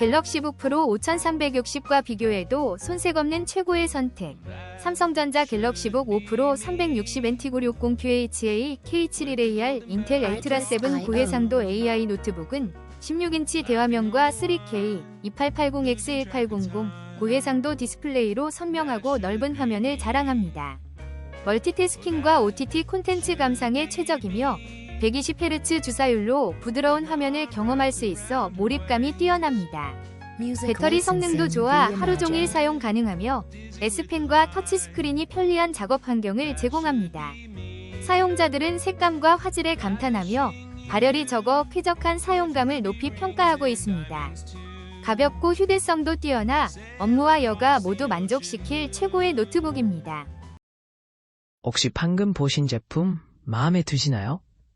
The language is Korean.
갤럭시북 프로 5360과 비교해도 손색 없는 최고의 선택. 삼성전자 갤럭시북 5 프로 360NT960QHA K71AR 인텔 엘트라 7 고해상도 AI 노트북은 16인치 대화면과 3K 2880X1800 고해상도 디스플레이로 선명하고 넓은 화면을 자랑합니다. 멀티태스킹과 OTT 콘텐츠 감상에 최적이며 120Hz 주사율로 부드러운 화면을 경험할 수 있어 몰입감이 뛰어납니다. 배터리 성능도 좋아 하루 종일 사용 가능하며 S펜과 터치스크린이 편리한 작업 환경을 제공합니다. 사용자들은 색감과 화질에 감탄하며 발열이 적어 쾌적한 사용감을 높이 평가하고 있습니다. 가볍고 휴대성도 뛰어나 업무와 여가 모두 만족시킬 최고의 노트북입니다. 혹시 방금 보신 제품 마음에 드시나요?